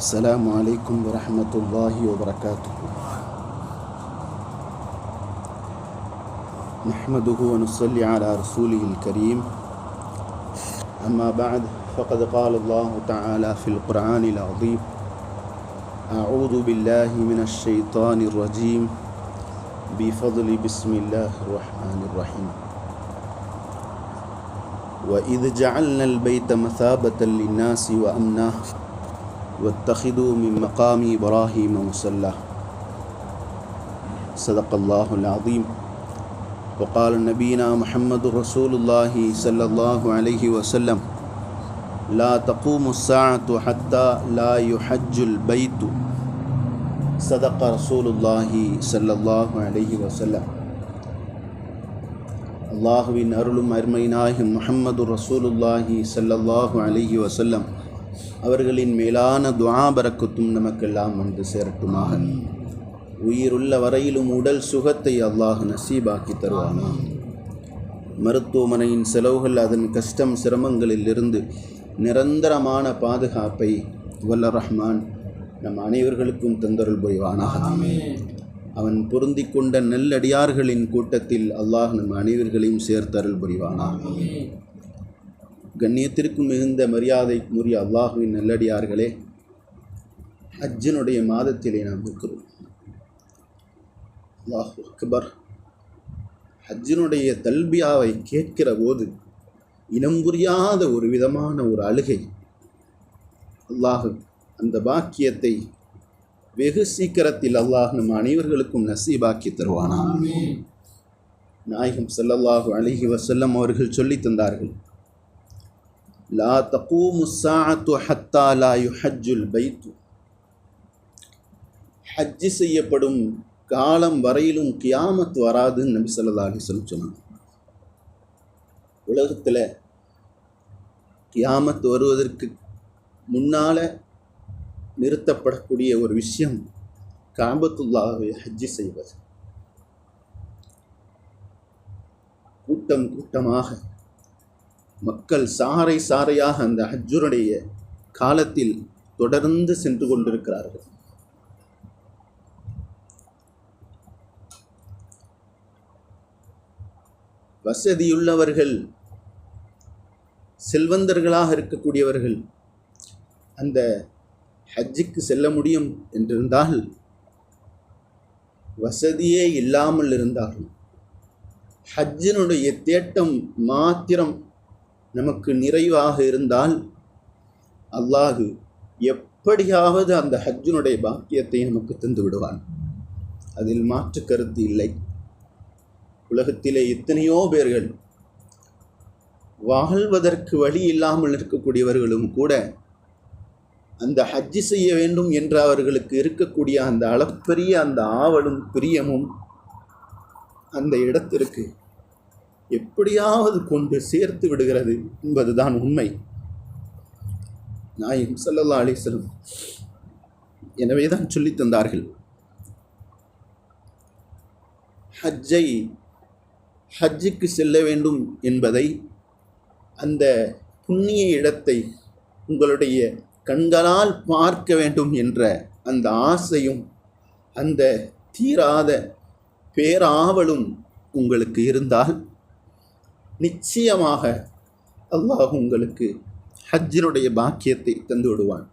السلام عليكم ورحمة الله وبركاته. نحمده ونصلي على رسوله الكريم. أما بعد فقد قال الله تعالى في القرآن العظيم أعوذ بالله من الشيطان الرجيم. بفضل بسم الله الرحمن الرحيم. وإذ جعلنا البيت مثابة للناس وأمنا واتخذوا من مقام إبراهيم مصلى صدق الله العظيم وقال نبينا محمد رسول الله صلى الله عليه وسلم لا تقوم الساعة حتى لا يحج البيت صدق رسول الله صلى الله عليه وسلم அல்லாஹுவின் அருளும் அருமை நாயகம் முஹம்மது ரசூலுல்லாஹி ஸல்லல்லாஹு அலைஹி வஸல்லம் அவர்களின் மேலான துஆ பரக்கத்தும் நமக்கெல்லாம் வந்து சேரட்டுமாக. உயிருள்ள வரையிலும் உடல் சுகத்தை அல்லாஹ் நசீபாக்கி தருவானா? மருத்துவமனையின் செலவுகள் அதன் கஷ்டம் சிரமங்களில் இருந்து நிரந்தரமான பாதுகாப்பை வல்ல ரஹ்மான் நம் அனைவர்களுக்கும் தந்தருள் புரிவானாக. அவன் பொருந்தி கொண்ட நெல்லடியார்களின் கூட்டத்தில் அல்லாஹ் நம் அனைவர்களையும் சேர்த்தருள் புரிவானாக. கண்ணியத்திற்கும் மிகுந்த மரியாதைக்குரிய அல்லாஹுவின் நல்லடியார்களே ஹஜ்ஜினுடைய மாதத்திலே நாம் இருக்கிறோம் அல்லாஹ் அக்பர். ஹஜ்ஜினுடைய தல்பியாவை கேட்கிற போது இனம் புரியாத ஒரு விதமான ஒரு அழுகை. அல்லாஹு அந்த பாக்கியத்தை வெகு சீக்கிரத்தில் அல்லாஹ் நம் அனைவர்களுக்கும் நசீபாக்கி தருவானா நாயகம் செல்லல்லாஹு அழகி வசல்லம் அவர்கள் சொல்லி தந்தார்கள் லா தகூமு சாஅத்து ஹத்தா லா யுஹஜ்ஜுல் பைத்து ஹஜ்ஜு செய்யப்படும் காலம் வரையிலும் கியாமத் வராதுன்னு நபி ஸல்லல்லாஹு அலைஹி சொன்னாங்க. உலகத்தில் கியாமத் வருவதற்கு முன்னால் நிறுத்தப்படக்கூடிய ஒரு விஷயம் காபத்துல்லாவை ஹஜ்ஜி செய்வது. கூட்டம் கூட்டமாக மக்கள் சாறை சாறையாக அந்த ஹஜ்ஜுனுடைய காலத்தில் தொடர்ந்து சென்று கொண்டிருக்கிறார்கள். வசதியுள்ளவர்கள் செல்வந்தர்களாக இருக்கக்கூடியவர்கள் அந்த ஹஜ்ஜுக்கு செல்ல முடியும் என்றிருந்தால் வசதியே இல்லாமல் இருந்தார்கள். ஹஜ்ஜினுடைய தேட்டம் மாத்திரம் நமக்கு நிறைவாக இருந்தால் அல்லாஹு எப்படியாவது அந்த ஹஜ்ஜினுடைய பாக்கியத்தை நமக்கு தந்து விடுவான். அதில் மாற்று கருத்து இல்லை. உலகத்திலே எத்தனையோ பேர்கள் வாழ்வதற்கு வழி இல்லாமல் இருக்கக்கூடியவர்களும் கூட அந்த ஹஜ்ஜி செய்ய வேண்டும் என்று அவர்களுக்கு இருக்கக்கூடிய அந்த அளப்பரிய அந்த ஆவலும் பிரியமும் அந்த இடத்திற்கு எப்படியாவது கொண்டு சேர்த்து விடுகிறது என்பதுதான் உண்மை. நாயகம் சல்லல்லா அலிஸ்லம் எனவே தான் சொல்லி தந்தார்கள். ஹஜ்ஜை ஹஜ்ஜுக்கு செல்ல வேண்டும் என்பதை அந்த புண்ணிய இடத்தை உங்களுடைய கண்களால் பார்க்க வேண்டும் என்ற அந்த ஆசையும் அந்த தீராத பேராவலும் உங்களுக்கு இருந்தால் நிச்சயமாக அல்லாஹ் உங்களுக்கு ஹஜ்ஜினுடைய பாக்கியத்தை தந்து விடுவான்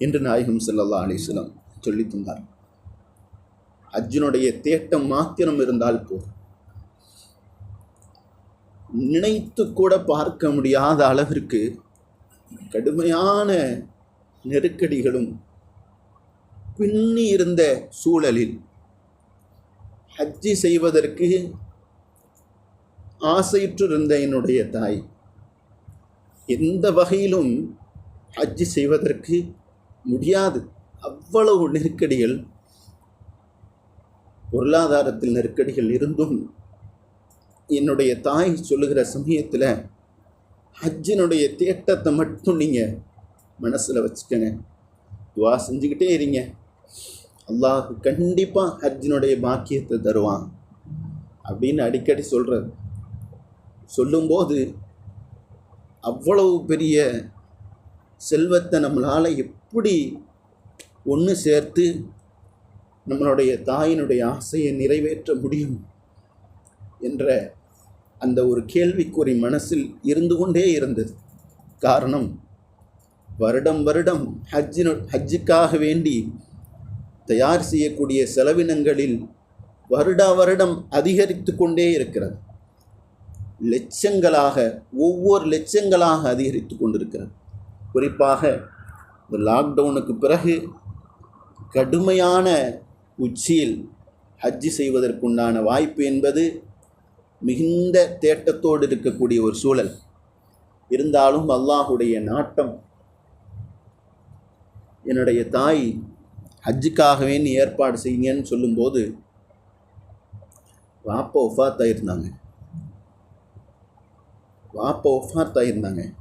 என்று நாயகம் செல்லல்லா அலிஸ்லாம் சொல்லி தந்தார். ஹஜ்ஜினுடைய தேட்டம் மாத்திரம் இருந்தால் போதும். நினைத்து கூட பார்க்க முடியாத அளவிற்கு கடுமையான நெருக்கடிகளும் பின்னி இருந்த சூழலில் ஹஜ்ஜி செய்வதற்கு ஆசையுற்றிருந்த என்னுடைய தாய் எந்த வகையிலும் ஹஜ்ஜி செய்வதற்கு முடியாது. அவ்வளவு நெருக்கடிகள் பொருளாதாரத்தில் நெருக்கடிகள் இருந்தும் என்னுடைய தாய் சொல்லுகிற சமயத்தில் ஹஜ்ஜினுடைய தேட்டத்தை மட்டும் நீங்கள் மனசில் வச்சுக்கங்க. துவா செஞ்சுக்கிட்டே இருங்க. அல்லாஹ் கண்டிப்பாக ஹஜ்ஜினுடைய பாக்கியத்தை தருவான் அப்படின்னு அடிக்கடி சொல்கிறது சொல்லும்போது அவ்வளவு பெரிய செல்வத்தை நம்மளால் எப்படி ஒன்று சேர்த்து நம்மளுடைய தாயினுடைய ஆசையை நிறைவேற்ற முடியும் என்ற அந்த ஒரு கேள்விக்குறி மனசில் இருந்து கொண்டே இருந்தது. காரணம் வருடம் வருடம் ஹஜ்ஜினு ஹஜ்ஜுக்காக வேண்டி தயார் செய்யக்கூடிய செலவினங்களில் வருடா வருடம் அதிகரித்து கொண்டே இருக்கிறது. லட்சங்களாக ஒவ்வொரு லட்சங்களாக அதிகரித்து கொண்டிருக்கிறது. குறிப்பாக இந்த லாக்டவுனுக்கு பிறகு கடுமையான உச்சியில் ஹஜ்ஜி செய்வதற்குண்டான வாய்ப்பு என்பது மிகுந்த தேட்டத்தோடு இருக்கக்கூடிய ஒரு சூழல். இருந்தாலும் அல்லாஹுடைய நாட்டம் என்னுடைய தாய் ஹஜ்ஜுக்காகவே நீ ஏற்பாடு செய்யுங்கன்னு சொல்லும்போது வாப்பா ஒஃபாத் பாப்பா வாப்பா ஒஃபாத்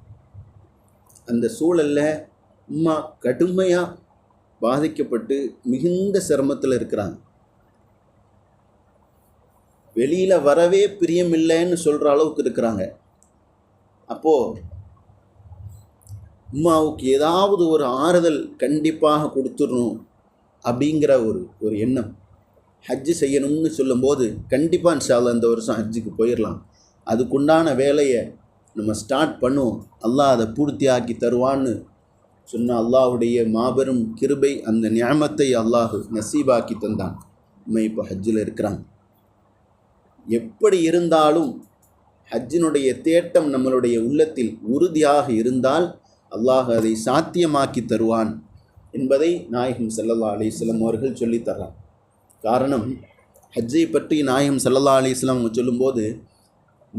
அந்த சூழலில் அம்மா கடுமையாக பாதிக்கப்பட்டு மிகுந்த சிரமத்தில் இருக்கிறாங்க. வெளியில் வரவே பிரியமில்லைன்னு சொல்கிற அளவுக்கு இருக்கிறாங்க. அப்போது அம்மாவுக்கு ஏதாவது ஒரு ஆறுதல் கண்டிப்பாக கொடுத்துடணும் அப்படிங்கிற ஒரு ஒரு எண்ணம். ஹஜ்ஜு செய்யணும்னு சொல்லும்போது கண்டிப்பாக இன்ஷால்லா இந்த வருஷம் ஹஜ்ஜுக்கு போயிடலாம். அதுக்குண்டான வேலையை நம்ம ஸ்டார்ட் பண்ணுவோம். அல்லாஹ் அதை பூர்த்தியாக்கி தருவான்னு சொன்ன அல்லாஹுடைய மாபெரும் கிருபை அந்த ஞாமத்தை அல்லாஹ் நசீபாக்கி தந்தான். நம்ம இப்போ ஹஜ்ஜில் இருக்கிறாங்க எப்படி இருந்தாலும் ஹஜ்ஜினுடைய தேட்டம் நம்மளுடைய உள்ளத்தில் உறுதியாக இருந்தால் அல்லாஹ் அதை சாத்தியமாக்கி தருவான் என்பதை நாயகம் ஸல்லல்லாஹு அலைஹி அவர்கள் சொல்லித்தர்றான் காரணம் ஹஜ்ஜை பற்றி நாயகம் ஸல்லல்லாஹு அலிஸ்லாம் அவங்க சொல்லும்போது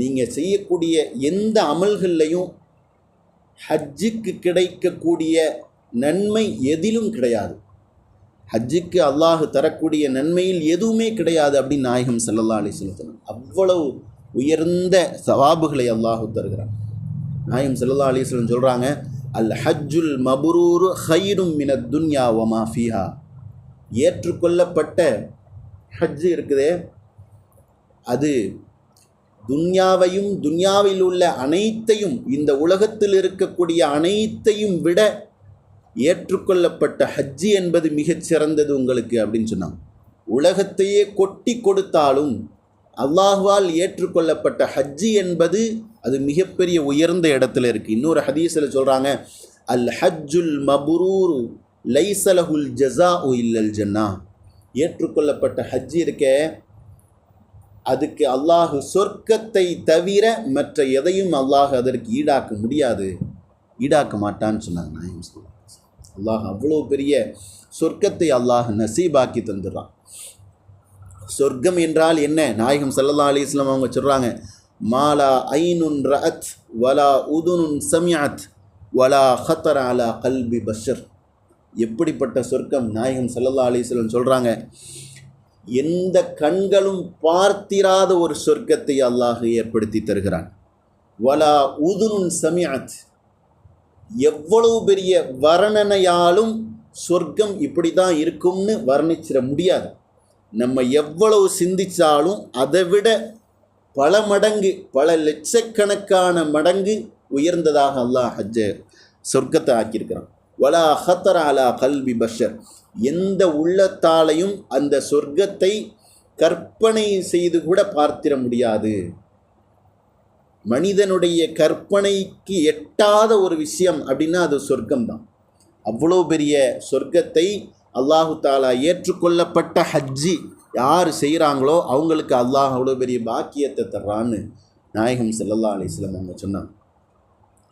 நீங்கள் செய்யக்கூடிய எந்த அமல்கள்லையும் ஹஜ்ஜுக்கு கிடைக்கக்கூடிய நன்மை எதிலும் கிடையாது. ஹஜ்ஜுக்கு அல்லாஹ் தரக்கூடிய நன்மையில் எதுவுமே கிடையாது அப்படின்னு நாயகம் செல்லல்லா அலி வஸல்லம் அவ்வளவு உயர்ந்த சவாபுகளை அல்லாஹ் தருகிறான். நாயகம் செல்லல்லா அலிஸ்லம் சொல்கிறாங்க அல் ஹஜ்ஜுல் மபுரூரு ஹைரும் மின துன்யா ஒமா ஃபிஹா. ஏற்றுக்கொள்ளப்பட்ட ஹஜ்ஜு இருக்குதே அது துன்யாவையும் துன்யாவில் உள்ள அனைத்தையும் இந்த உலகத்தில் இருக்கக்கூடிய அனைத்தையும் விட ஏற்றுக்கொள்ளப்பட்ட ஹஜ்ஜி என்பது மிகச் சிறந்தது உங்களுக்கு அப்படின்னு சொன்னாங்க. உலகத்தையே கொட்டி கொடுத்தாலும் அல்லாஹ்வால் ஏற்றுக்கொள்ளப்பட்ட ஹஜ்ஜி என்பது அது மிகப்பெரிய உயர்ந்த இடத்துல இருக்குது இன்னொரு ஹதீஸில் சொல்கிறாங்க அல் ஹஜ்ஜுல் மபுரூர் லைசலஹுல் ஜஸா உ இல்லல் ஜன்னா. ஏற்றுக்கொள்ளப்பட்ட ஹஜ்ஜி இருக்கே அதுக்கு அல்லாஹ் சொர்க்கத்தை தவிர மற்ற எதையும் அல்லாஹ் அதற்கு ஈடாக்க முடியாது. ஈடாக்க மாட்டான்னு சொன்னாங்க நாயம் ஸல்லல்லாஹு அல்லாஹ் அவ்வளோ பெரிய சொர்க்கத்தை அல்லாஹ் நசீபாக்கி தந்துடுறான். சொர்க்கம் என்றால் என்ன? நாயகம் சல்லா அலி இஸ்லாம் அவங்க சொல்கிறாங்க மாலா ஐனுன் ரத் வலா உதுனுன் சமியாத் வலா ஹத்தர் அலா கல்பி பஷர் எப்படிப்பட்ட சொர்க்கம்? நாயகம் சல்லா அலைஹி சொல்கிறாங்க எந்த கண்களும் பார்த்திராத ஒரு சொர்க்கத்தை அல்லாஹ் ஏற்படுத்தி தருகிறான். வலா உதுனுன் சமியாத் எவ்வளவு பெரிய வர்ணனையாலும் சொர்க்கம் இப்படி தான் இருக்கும்னு வர்ணிச்சிட முடியாது. நம்ம எவ்வளவு சிந்திச்சாலும் அதை விட பல மடங்கு பல லட்சக்கணக்கான மடங்கு உயர்ந்ததாக அல்லாஹ் ஹஜ்ஜ சொர்க்கத்தை ஆக்கியிருக்கிறான். வலா ஹத்தர் அலா கல்வி பஷர். எந்த உள்ளத்தாலையும் அந்த சொர்க்கத்தை கற்பனை செய்து கூட பார்த்திட முடியாது. மனிதனுடைய கற்பனைக்கு எட்டாத ஒரு விஷயம் அப்படின்னா அது சொர்க்கம்தான். அவ்வளோ பெரிய சொர்க்கத்தை அல்லாஹு தாலா ஏற்றுக்கொள்ளப்பட்ட ஹஜ்ஜி யார் செய்கிறாங்களோ அவங்களுக்கு அல்லாஹ் அவ்வளோ பெரிய பாக்கியத்தை தர்றான்னு நாயகம் செல்லல்லா அலிஸ்லம் அவங்க சொன்னாங்க.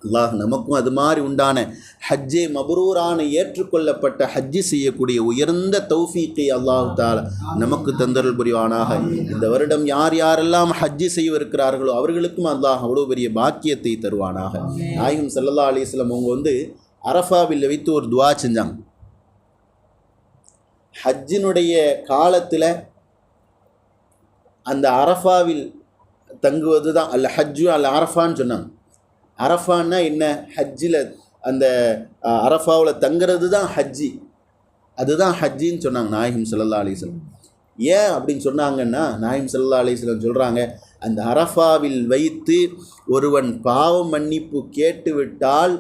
அல்லாஹ் நமக்கும் அது மாதிரி உண்டான ஹஜ்ஜே மபரூரான ஏற்றுக்கொள்ளப்பட்ட ஹஜ்ஜி செய்யக்கூடிய உயர்ந்த தௌஃபீக்கை அல்லாஹ் தால நமக்கு தந்தரல் புரிவானாக. இந்த வருடம் யார் யாரெல்லாம் ஹஜ்ஜி செய்யவிருக்கிறார்களோ அவர்களுக்கும் அல்லாஹ் அவ்வளோ பெரிய பாக்கியத்தை தருவானாக. நாயகம் சல்லா அலைஹி அவங்க வந்து அரஃபாவில் வைத்து ஒரு துவா செஞ்சாங்க. ஹஜ்ஜினுடைய காலத்தில் அந்த அரஃபாவில் தங்குவது தான் அல்ல ஹஜ்ஜு அல்ல அரஃபான்னு சொன்னாங்க. அரஃபான்னா என்ன? ஹஜ்ஜில் அந்த அரஃபாவில் தங்குறது தான் ஹஜ்ஜி. அதுதான் ஹஜ்ஜின்னு சொன்னாங்க நாயகம் சல்லா அலைஹி ஏன் அப்படின்னு சொன்னாங்கன்னா நாயகம் சல்லா அலைஹி சொல்கிறாங்க அந்த அரஃபாவில் வைத்து ஒருவன் பாவ மன்னிப்பு கேட்டுவிட்டால்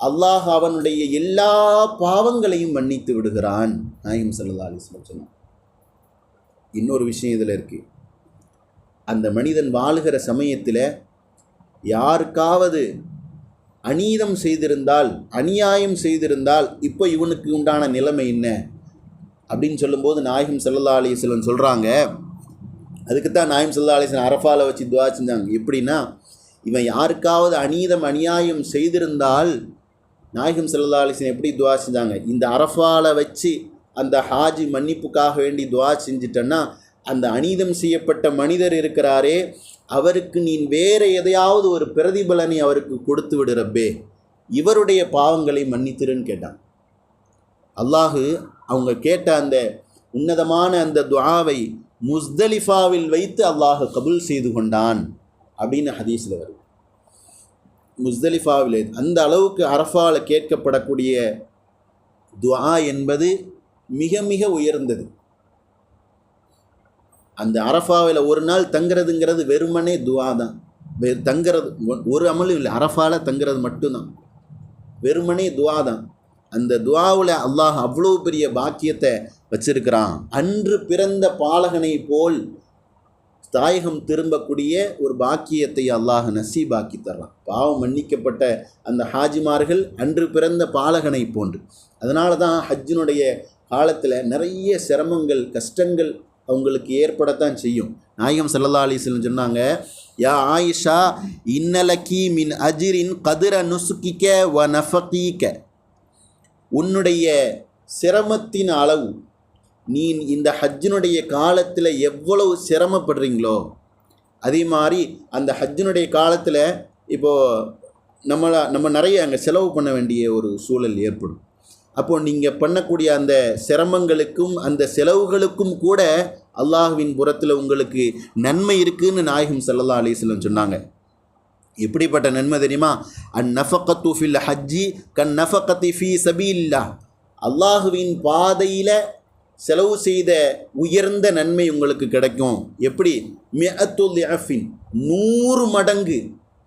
அல்லாஹ் அவனுடைய எல்லா பாவங்களையும் மன்னித்து விடுகிறான் நாயம் சல்லா அலிஸ்லம் சொன்னான் இன்னொரு விஷயம் இதில் இருக்குது அந்த மனிதன் வாழுகிற சமயத்தில் யாருக்காவது அநீதம் செய்திருந்தால் அநியாயம் செய்திருந்தால் இப்போ இவனுக்கு உண்டான நிலைமை என்ன? அப்படின்னு சொல்லும்போது நாயகம் சல்லா அலிஸ்லம் சொல்கிறாங்க அதுக்கு தான் நாயம் செல்லா அலிஸ்லம் அரஃபால வச்சு துவா செஞ்சாங்க. எப்படின்னா இவன் யாருக்காவது அநீதம் அநியாயம் செய்திருந்தால் நாயகம் சல்லா அலிஸ்லம் எப்படி துவா செஞ்சாங்க? இந்த அரஃபால வச்சு அந்த ஹாஜி மன்னிப்புக்காக வேண்டி துவா செஞ்சிட்டன்னா அந்த அநீதம் செய்யப்பட்ட மனிதர் இருக்கிறாரே அவருக்கு நீ வேறு எதையாவது ஒரு பிரதிபலனை அவருக்கு கொடுத்து விடு ரப்பே. இவருடைய பாவங்களை மன்னித்திருன்னு கேட்டான். அல்லாஹு அவங்க கேட்ட அந்த உன்னதமான அந்த துவாவை முஸ்தலிஃபாவில் வைத்து அல்லாஹ் கபுல் செய்து கொண்டான் அப்படின்னு ஹதீஸில் வருது. முஸ்தலிஃபாவில் அந்த அளவுக்கு அரஃபாவில் கேட்கப்படக்கூடிய துவா என்பது மிக மிக உயர்ந்தது. அந்த அரஃபாவில் ஒரு நாள் தங்குறதுங்கிறது வெறுமனே துவா தான். வெ தங்குறது ஒரு அமலும் இல்லை அரஃபாவில் தங்குறது மட்டும்தான். வெறுமனே துவா தான். அந்த துவாவில் அல்லாஹ் அவ்வளோ பெரிய பாக்கியத்தை வச்சிருக்கிறான். அன்று பிறந்த பாலகனை போல் தாயகம் திரும்பக்கூடிய ஒரு பாக்கியத்தை அல்லாஹ் நசீபாக்கி தர்றான். பாவம் மன்னிக்கப்பட்ட அந்த ஹாஜிமார்கள் அன்று பிறந்த பாலகனை போன்று. அதனால தான் ஹஜ்ஜினுடைய காலத்தில் நிறைய சிரமங்கள் கஷ்டங்கள் அவங்களுக்கு ஏற்படத்தான் செய்யும். நாயகம் சல்லல்லா அலிஸ்லம் சொன்னாங்க யா ஆயிஷா இன்னலக்கி மின் அஜிரின் கதிர நுசுக்கிக்க வ நஃபீக்க உன்னுடைய சிரமத்தின் அளவு நீ இந்த ஹஜ்ஜினுடைய காலத்தில் எவ்வளவு சிரமப்படுறீங்களோ அதே மாதிரி அந்த ஹஜ்ஜினுடைய காலத்தில் இப்போது நம்மளை நம்ம நிறைய அங்கே செலவு பண்ண வேண்டிய ஒரு சூழல் ஏற்படும். அப்போது நீங்கள் பண்ணக்கூடிய அந்த சிரமங்களுக்கும் அந்த செலவுகளுக்கும் கூட அல்லாஹுவின் புறத்தில் உங்களுக்கு நன்மை இருக்குன்னு நாயகம் ஸல்லல்லாஹு அலிஸ்லம் சொன்னாங்க. எப்படிப்பட்ட நன்மை தெரியுமா? அன் நஃபக்கத்து ஃபில் ஹஜ்ஜி கன் நஃபக்கத்தி ஃபி சபீல்லா அல்லாஹுவின் பாதையில் செலவு செய்த உயர்ந்த நன்மை உங்களுக்கு கிடைக்கும். எப்படி? மிஅத்துல் அஃபின் நூறு மடங்கு.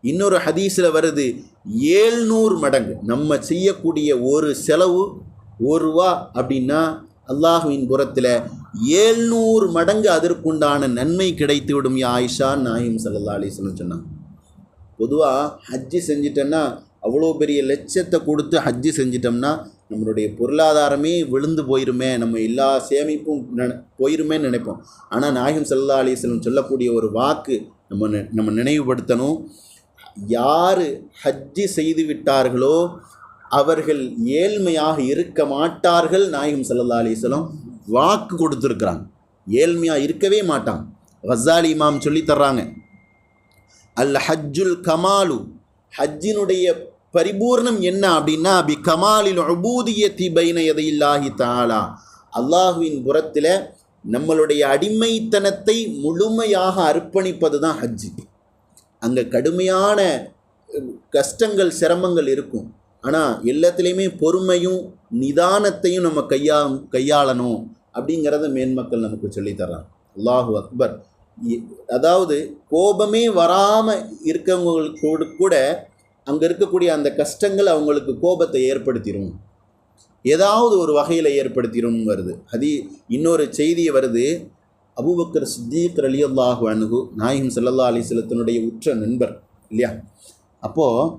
இன்னொரு ஹதீஸில் வருது. ஏழ்நூறு மடங்கு. நம்ம செய்யக்கூடிய ஒரு செலவு ஒரு ரூபா அப்படின்னா அல்லாஹுவின் புறத்தில் ஏழ்நூறு மடங்கு அதற்குண்டான நன்மை கிடைத்துவிடும். ஆயிஷா நாயும் சல்லா அலிஸ்லம் சொன்னாங்க. பொதுவாக ஹஜ்ஜி செஞ்சிட்டோன்னா அவ்வளோ பெரிய லட்சத்தை கொடுத்து ஹஜ்ஜி செஞ்சிட்டோம்னா நம்மளுடைய பொருளாதாரமே விழுந்து போயிருமே நம்ம எல்லா சேமிப்பும் நினை போயிருமேன்னு நினைப்போம். ஆனால் நாயகம் சல்லா அலிஸ்லம் சொல்லக்கூடிய ஒரு வாக்கு நம்ம நம்ம நினைவுபடுத்தணும். யார் ஹஜ்ஜி செய்து விட்டார்களோ அவர்கள் ஏழ்மையாக இருக்க மாட்டார்கள் நாயகம் சல்லா அலிஸ்லம் வாக்கு கொடுத்துருக்குறாங்க. ஏழ்மையாக இருக்கவே மாட்டான். கசாலி இமாம் சொல்லி தர்றாங்க. அல் ஹஜ்ஜுல் கமாலு ஹஜ்ஜினுடைய பரிபூர்ணம் என்ன அப்படின்னா பி கமாலில் உபூதியத்தி பைன எதையில்லாஹி தாலா அல்லாஹுவின் புறத்தில் நம்மளுடைய அடிமைத்தனத்தை முழுமையாக அர்ப்பணிப்பது தான் ஹஜ்ஜி. அங்கே கடுமையான கஷ்டங்கள் சிரமங்கள் இருக்கும். ஆனால் எல்லாத்துலேயுமே பொறுமையும் நிதானத்தையும் நம்ம கையா கையாளணும் அப்படிங்கிறத மேன்மக்கள் நமக்கு சொல்லித் அல்லாஹு அக்பர். அதாவது கோபமே வராமல் இருக்கவங்களுக்கு கூட அங்கே இருக்கக்கூடிய அந்த கஷ்டங்கள் அவங்களுக்கு கோபத்தை ஏற்படுத்திடும் ஏதாவது ஒரு வகையில் ஏற்படுத்திடும் வருது. அது இன்னொரு செய்தி வருது. அபுபக்கர் சித்தீக் அலி அல்லாஹு அணுகு நாயகம் சல்லல்லா அலிஸ்லத்தினுடைய உற்ற நண்பர் இல்லையா? அப்போது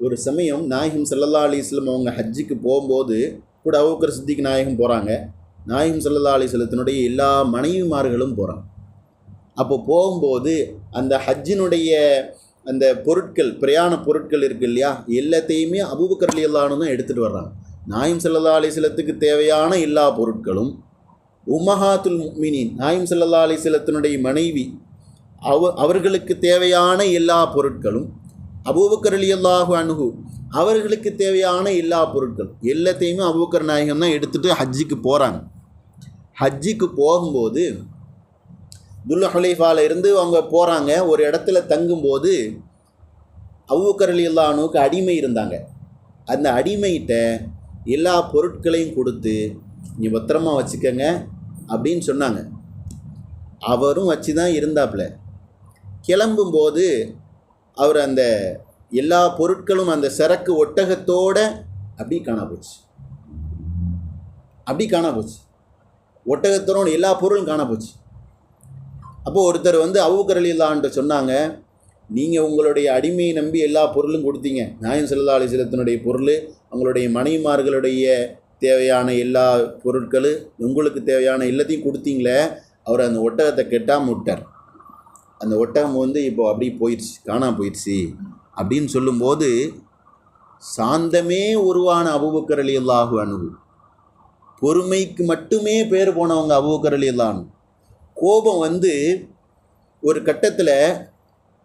ஒரு சமயம் நாயகம் சல்லல்லா அலிஸ்லம் அவங்க ஹஜ்ஜுக்கு போகும்போது கூட அபூபக்கர் சித்திக் நாயகம் போகிறாங்க நாயகம் சல்லல்லா அலிஸ்லத்தினுடைய எல்லா மனைவிமார்களும் போகிறாங்க அப்போ போகும்போது அந்த ஹஜ்ஜினுடைய அந்த பொருட்கள் பிரயாண பொருட்கள் இருக்குது இல்லையா? எல்லாத்தையுமே அபுபக்கர் அலி அல்லானு தான் எடுத்துகிட்டு வர்றாங்க. நாயம் சல்லல்லா அலிஸ்லத்துக்கு தேவையான எல்லா பொருட்களும் உமஹாத்துல் முஃமினீன் நாயம் சல்லா அலிஸ்லத்தினுடைய மனைவி அவ அவர்களுக்கு தேவையான எல்லா பொருட்களும் அபூபக்கர் அலி அல்லாஹு அணுகு அவர்களுக்கு தேவையான எல்லா பொருட்களும் எல்லாத்தையுமே அபூபக்கர் நாயகம் தான் எடுத்துகிட்டு ஹஜ்ஜிக்கு போகிறாங்க ஹஜ்ஜிக்கு போகும்போது துல்ல ஹுலைஃபால இருந்து அவங்க போகிறாங்க ஒரு இடத்துல தங்கும்போது அவ்வூக்கர் அலி அல்லானுக்கு அடிமை இருந்தாங்க. அந்த அடிமைகிட்ட எல்லா பொருட்களையும் கொடுத்து நீ பத்திரமா வச்சுக்கோங்க அப்படின்னு சொன்னாங்க. அவரும் வச்சு தான் இருந்தாப்புல கிளம்பும்போது அவர் அந்த எல்லா பொருட்களும் அந்த சரக்கு ஒட்டகத்தோட அப்படி காணா போச்சு. அப்படி காணா போச்சு. ஒட்டகத்தோட எல்லா பொருளும் காணா போச்சு. அப்போது ஒருத்தர் வந்து அவுக்கரலிலான்ட்டு சொன்னாங்க நீங்கள் உங்களுடைய அடிமையை நம்பி எல்லா பொருளும் கொடுத்தீங்க. நியாயம் செல்லா அலிசலத்தினுடைய பொருள் உங்களுடைய மனைவிமார்களுடைய தேவையான எல்லா பொருட்களும் உங்களுக்கு தேவையான எல்லாத்தையும் கொடுத்தீங்களே அவர் அந்த ஒட்டகத்தை கெட்டாமல் விட்டார். அந்த ஒட்டகம் வந்து இப்போ அப்படி போயிடுச்சு காணாம போயிடுச்சு அப்படின்னு சொல்லும்போது சாந்தமே உருவான அபுபக்கர் அலி அல்லாஹு அணுகு பொறுமைக்கு மட்டுமே பேர் போனவங்க அபுபக்கர் அலி கோபம் வந்து ஒரு கட்டத்தில்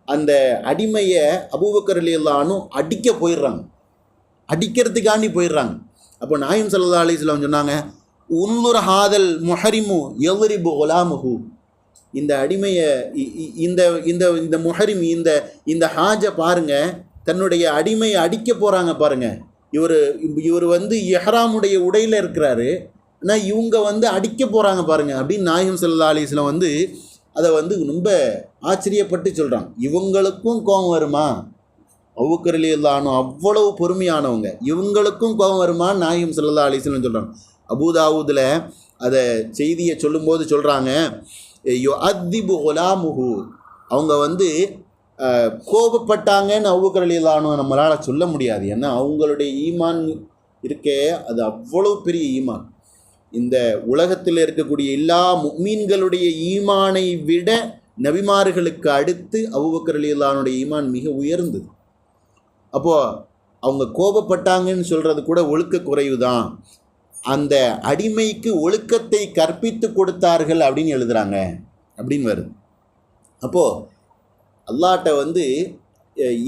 அந்த அடிமையை அபூபக்கர் அலி அல்லானும் அடிக்க போயிடுறாங்க. அடிக்கிறதுக்காண்டி போயிடுறாங்க. அப்போ நாயம் சல்லா அலிஸ்லாம் சொன்னாங்க உன்னுர் ஹாதல் முஹரிமு எவரிபு ஒலாமுஹு இந்த அடிமையை இந்த இந்த இந்த முஹரிம் இந்த இந்த ஹாஜை பாருங்கள் தன்னுடைய அடிமையை அடிக்க போகிறாங்க பாருங்கள் இவர் இவர் வந்து எஹராமுடைய உடையில் இருக்கிறாரு. ஆனால் இவங்க வந்து அடிக்க போகிறாங்க பாருங்கள் அப்படின்னு நாயம் சல்லா அலிஸ்லாம் வந்து அதை வந்து ரொம்ப ஆச்சரியப்பட்டு சொல்கிறாங்க இவங்களுக்கும் கோபம் வருமா? அவுக்கரலி இல்லானோ அவ்வளவு பொறுமையானவங்க. இவங்களுக்கும் கோபம் வருமா? நாயும் சிலதா அலிஸ்லம் சொல்கிறாங்க அபுதாவுதில் அதை செய்தியை சொல்லும்போது சொல்கிறாங்க யோ அத்திபு ஒலாமுஹு அவங்க வந்து கோபப்பட்டாங்கன்னு அவுக்கரலி இல்லானோ நம்மளால் சொல்ல முடியாது. ஏன்னா அவங்களுடைய ஈமான் இருக்கே அது அவ்வளவு பெரிய ஈமான். இந்த உலகத்தில் இருக்கக்கூடிய எல்லா முக்மீன்களுடைய ஈமானை விட நபிமார்களுக்கு அடுத்து அபூபக்கர் அலியுல்லானுடைய ஈமான் மிக உயர்ந்தது. அப்போது அவங்க கோபப்பட்டாங்கன்னு சொல்கிறது கூட ஒழுக்க குறைவு தான் அந்த அடிமைக்கு ஒழுக்கத்தை கற்பித்து கொடுத்தார்கள் அப்படின்னு எழுதுறாங்க. அப்படின்னு வருது. அப்போது அல்லாட்ட வந்து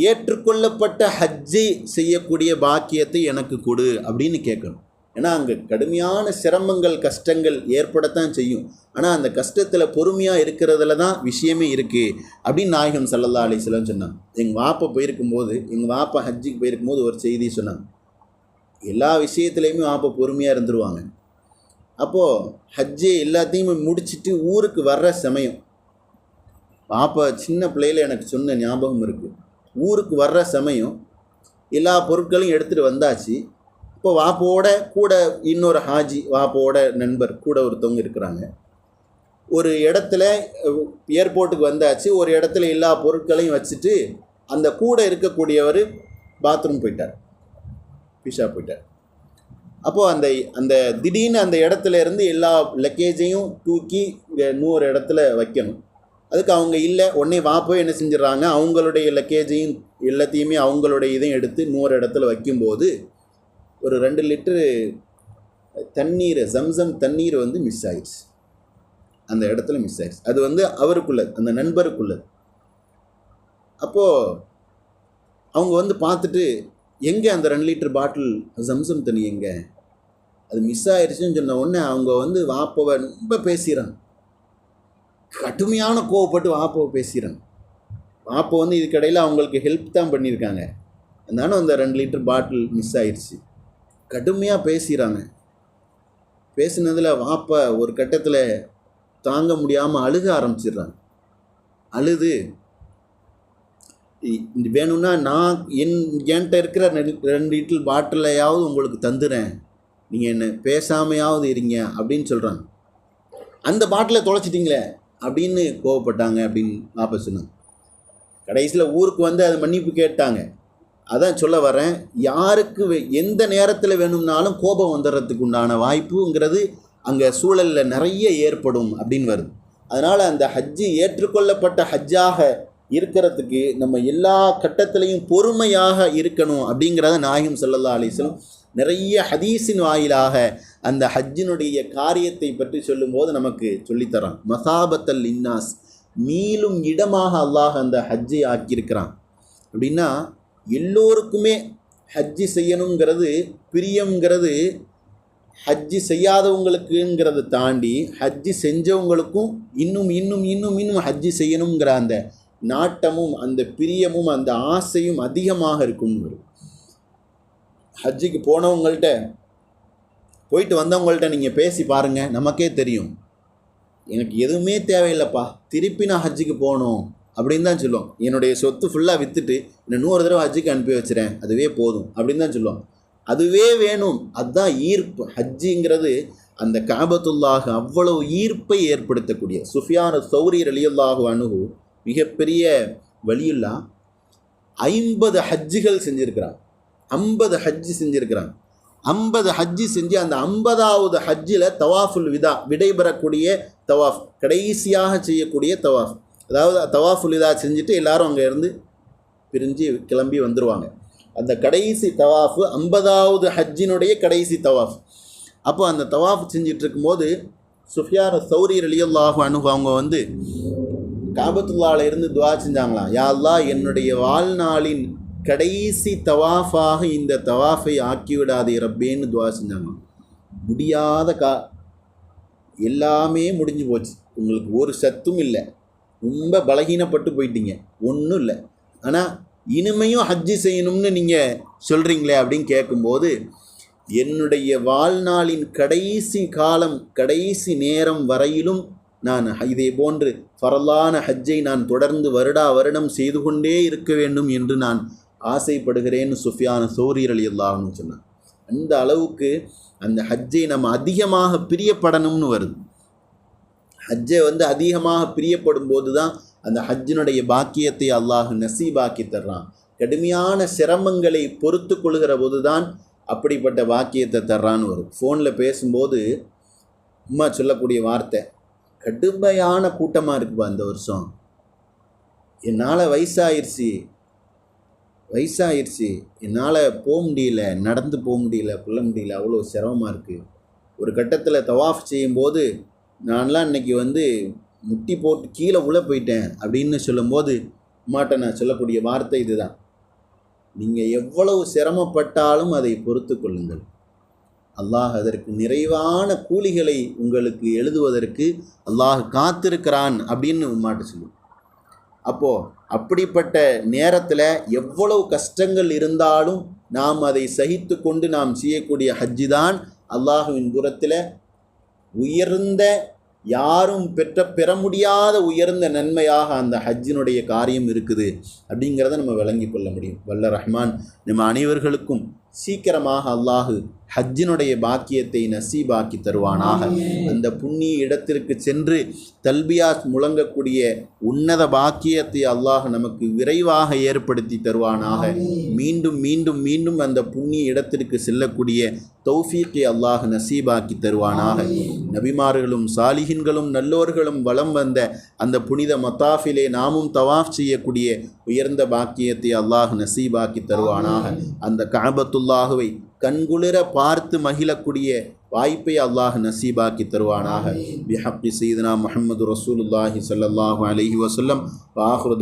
ஏற்றுக்கொள்ளப்பட்ட ஹஜ்ஜை செய்யக்கூடிய பாக்கியத்தை எனக்கு கொடு அப்படின்னு கேட்கணும். ஏன்னா அங்கே கடுமையான சிரமங்கள் கஷ்டங்கள் ஏற்படத்தான் செய்யும். ஆனால் அந்த கஷ்டத்தில் பொறுமையாக இருக்கிறதுல தான் விஷயமே இருக்குது அப்படின்னு நாயகம் சல்லல்லா அலிஸ்லாம் சொன்னான். எங்கள் வாப்பா போயிருக்கும்போது எங்கள் வாப்பா ஹஜ்ஜிக்கு போயிருக்கும்போது ஒரு செய்தி சொன்னாங்க எல்லா விஷயத்துலையுமே வாப்பா பொறுமையாக இருந்துருவாங்க. அப்போது ஹஜ்ஜு எல்லாத்தையுமே முடிச்சிட்டு ஊருக்கு வர்ற சமயம் பாப்பா சின்ன பிள்ளையில் எனக்கு சொன்ன ஞாபகம் இருக்குது ஊருக்கு வர்ற சமயம் எல்லா பொருட்களையும் எடுத்துகிட்டு வந்தாச்சு. இப்போ வாப்போட கூட இன்னொரு ஹாஜி வாப்போட நண்பர் கூட ஒருத்தவங்க இருக்கிறாங்க. ஒரு இடத்துல ஏர்போர்ட்டுக்கு வந்தாச்சு ஒரு இடத்துல எல்லா பொருட்களையும் வச்சுட்டு அந்த கூட இருக்கக்கூடியவர் பாத்ரூம் போயிட்டார். பிஷா போயிட்டார். அப்போது அந்த அந்த திடீர்னு அந்த இடத்துல இருந்து எல்லா லக்கேஜையும் தூக்கி இங்கே இன்னொரு இடத்துல வைக்கணும். அதுக்கு அவங்க இல்லை உடனே வா போய் என்ன செஞ்சிடறாங்க அவங்களுடைய லக்கேஜையும் எல்லாத்தையுமே அவங்களுடைய இதையும் எடுத்து இன்னொரு இடத்துல வைக்கும்போது ஒரு ரெண்டு லிட்டரு தண்ணீரை ஜம்சம் தண்ணீர் வந்து மிஸ் ஆயிடுச்சு. அந்த இடத்துல மிஸ் ஆயிடுச்சு. அது வந்து அவருக்குள்ளது அந்த நண்பருக்குள்ளது. அப்போது அவங்க வந்து பார்த்துட்டு எங்கே அந்த ரெண்டு லிட்டர் பாட்டில் ஜம்சம் தண்ணி எங்கே? அது மிஸ் ஆயிடுச்சுன்னு சொன்ன உடனே அவங்க வந்து வாப்பவை ரொம்ப பேசிடுறாங்க. கடுமையான கோவப்பட்டு வாப்பவை பேசிடுறாங்க. வாப்போ வந்து இதுக்கடையில் அவங்களுக்கு ஹெல்ப் தான் பண்ணியிருக்காங்க. அதனால அந்த ரெண்டு லிட்டர் பாட்டில் மிஸ் ஆயிடுச்சு. கடுமையாக பேசிடுறாங்க பேசினதில் வாப்பா ஒரு கட்டத்தில் தாங்க முடியாமல் அழுக ஆரம்பிச்சிடுறாங்க. அழுது. இது வேணும்னா நான் என் என்கிட்ட இருக்கிற ரெண்டு- ரெண்டு பாட்டிலையாவது உங்களுக்கு தந்துடுறேன் நீங்கள் என்ன பேசாமையாவது இருங்க அப்படின்னு சொல்கிறாங்க அந்த பாட்டிலை தொலைச்சிட்டிங்களே அப்படின்னு கோவப்பட்டாங்க அப்படின்னு வாப்பா சொன்னாங்க. கடைசியில் ஊருக்கு வந்து அது மன்னிப்பு கேட்டாங்க. அதான் சொல்ல வரேன் யாருக்கு எந்த நேரத்தில் வேணும்னாலும் கோபம் வந்துடுறதுக்கு உண்டான வாய்ப்புங்கிறது அங்கே சூழலில் நிறைய ஏற்படும் அப்படின்னு வருது. அதனால் அந்த ஹஜ்ஜு ஏற்றுக்கொள்ளப்பட்ட ஹஜ்ஜாக இருக்கிறதுக்கு நம்ம எல்லா கட்டத்திலையும் பொறுமையாக இருக்கணும் அப்படிங்கிறத நாயகம் ஸல்லல்லாஹு அலைஹி நிறைய ஹதீஸின் வாயிலாக அந்த ஹஜ்ஜினுடைய காரியத்தை பற்றி சொல்லும்போது நமக்கு சொல்லித்தரான். மசாபத்தல் இன்னாஸ் மீளும் இடமாக அல்லாஹ் அந்த ஹஜ்ஜை ஆக்கியிருக்கிறான். அப்படின்னா எல்லோருக்குமே ஹஜ்ஜி செய்யணுங்கிறது பிரியங்கிறது ஹஜ்ஜி செய்யாதவங்களுக்குங்கிறத தாண்டி ஹஜ்ஜி செஞ்சவங்களுக்கும் இன்னும் இன்னும் இன்னும் இன்னும் ஹஜ்ஜி செய்யணுங்கிற அந்த நாட்டமும் அந்த பிரியமும் அந்த ஆசையும் அதிகமாக இருக்கும். ஹஜ்ஜிக்கு போனவங்கள்ட்ட போயிட்டு வந்தவங்கள்ட்ட நீங்கள் பேசி பாருங்கள் நமக்கே தெரியும். எனக்கு எதுவுமே தேவையில்லைப்பா. திருப்பி நான் ஹஜ்ஜுக்கு போகணும். அப்படின்னு தான் சொல்லுவோம். என்னுடைய சொத்து ஃபுல்லாக விற்றுட்டு இன்னும் நூறு தடவை ஹஜ்ஜுக்கு அனுப்பி வச்சுறேன். அதுவே போதும். அப்படின்னு தான் சொல்லுவோம். அதுவே வேணும். அதுதான் ஈர்ப்பு. ஹஜ்ஜிங்கிறது அந்த காபத்துல்லாக அவ்வளவு ஈர்ப்பை ஏற்படுத்தக்கூடிய சுஃபியான சௌரி அலியுல்லாஹு அணுகு மிகப்பெரிய வழியுல்லா ஐம்பது ஹஜ்ஜுகள் செஞ்சுருக்கிறான். ஐம்பது ஹஜ்ஜு செஞ்சுருக்கிறான். ஐம்பது ஹஜ்ஜு செஞ்சு அந்த ஐம்பதாவது ஹஜ்ஜில் தவாஃபுல் விதா விடைபெறக்கூடிய தவாஃப் கடைசியாக செய்யக்கூடிய தவாஃப். அதாவது தவாஃபுல் விதா செஞ்சுட்டு எல்லாரும் அங்கே இருந்து பிரிஞ்சு கிளம்பி வந்துடுவாங்க அந்த கடைசி தவாஃபு ஐம்பதாவது ஹஜ்ஜினுடைய கடைசி தவாஃப். அப்போ அந்த தவாஃப் செஞ்சிட்டு இருக்கும்போது சுஃபியார் சௌரி அலியல்லாஹு அணுகு அவங்க வந்து காபத்துல்லாவில் இருந்து துவா செஞ்சாங்களாம். யாழ்லா என்னுடைய வாழ்நாளின் கடைசி தவாஃபாக இந்த தவாஃபை ஆக்கிவிடாதே ரப்பேன்னு துவா செஞ்சாங்க முடியாத கா எல்லாமே முடிஞ்சு போச்சு. உங்களுக்கு ஒரு சத்தும் இல்லை. ரொம்ப பலகீனப்பட்டு போயிட்டீங்க. ஒன்றும் இல்லை. ஆனால் இனிமையும் ஹஜ்ஜு செய்யணும்னு நீங்கள் சொல்கிறீங்களே அப்படின்னு கேட்கும்போது என்னுடைய வாழ்நாளின் கடைசி காலம் கடைசி நேரம் வரையிலும் நான் இதே போன்று பரலான ஹஜ்ஜை நான் தொடர்ந்து வருடா வருடம் செய்து கொண்டே இருக்க வேண்டும் என்று நான் ஆசைப்படுகிறேன்னு சுஃபியான சௌரியர் அலி அல்லாஹ்னு சொன்னான் அந்த அளவுக்கு அந்த ஹஜ்ஜை நம்ம அதிகமாக பிரியப்படணும்னு வருது. ஹஜ்ஜை வந்து அதிகமாக பிரியப்படும் போது தான் அந்த ஹஜ்ஜினுடைய பாக்கியத்தை அல்லாஹ் நசீபாக்கி தர்றான். கடுமையான சிரமங்களை பொறுத்து கொள்கிற போது தான் அப்படிப்பட்ட வாக்கியத்தை தர்றான்னு வரும். ஃபோனில் பேசும்போது அம்மா சொல்லக்கூடிய வார்த்தை கடுமையான கூட்டமாக இருக்குப்பா இந்த வருஷம். என்னால் வயசாயிருச்சு. வயசாயிருச்சு. என்னால் போக முடியல. நடந்து போக முடியல. கொள்ள முடியல. அவ்வளோ சிரமமாக இருக்குது ஒரு கட்டத்தில் தவாஃப் செய்யும்போது நான்லாம் இன்னைக்கு வந்து முட்டி போட்டு கீழே உள்ள போயிட்டேன் அப்படின்னு சொல்லும்போது அம்மாட்ட நான் சொல்லக்கூடிய வார்த்தை இதுதான். நீங்கள் எவ்வளவு சிரமப்பட்டாலும் அதை பொறுத்து கொள்ளுங்கள். அல்லாஹ் அதற்கு நிறைவான கூலிகளை உங்களுக்கு எழுதுவதற்கு அல்லாஹ் காத்திருக்கிறான் அப்படின்னு உம்மாட்ட சொல்லும் அப்போது அப்படிப்பட்ட நேரத்தில் எவ்வளவு கஷ்டங்கள் இருந்தாலும் நாம் அதை சகித்து கொண்டு நாம் செய்யக்கூடிய ஹஜ்ஜு தான் அல்லாஹுவின் புறத்தில் உயர்ந்த யாரும் பெற்ற பெற முடியாத உயர்ந்த நன்மையாக அந்த ஹஜ்ஜினுடைய காரியம் இருக்குது அப்படிங்கிறத நம்ம விளங்கி கொள்ள முடியும். வல்ல ரஹ்மான் நம்ம அனைவர்களுக்கும் சீக்கிரமாக அல்லாஹு ஹஜ்ஜினுடைய பாக்கியத்தை நசீபாக்கி தருவானாக. அந்த புண்ணிய இடத்திற்கு சென்று தல்பியாத் முழங்கக்கூடிய உன்னத பாக்கியத்தை அல்லாஹ் நமக்கு விரைவாக ஏற்படுத்தி தருவானாக. மீண்டும் மீண்டும் மீண்டும் அந்த புண்ணிய இடத்திற்கு செல்லக்கூடிய தௌஃபீக்கை அல்லாஹ் நசீபாக்கி தருவானாக. நபிமார்களும் சாலிகின்களும் நல்லோர்களும் வலம் வந்த அந்த புனித மத்தாஃபிலே நாமும் தவாஃப் செய்யக்கூடிய உயர்ந்த பாக்கியத்தை அல்லாஹ் நசீபாக்கி தருவானாக. அந்த காபத்துல்லாஹுவை கண்குளிர பார்த்து மகிழக்கூடிய வாய்ப்பை அல்லாஹ் நசீபாக்கி தருவானாக. பிஹப்பி சீதனா முஹம்மது ரசூலுல்லாஹி ஸல்லல்லாஹு அலைஹி வஸல்லம். வாஹ்ரு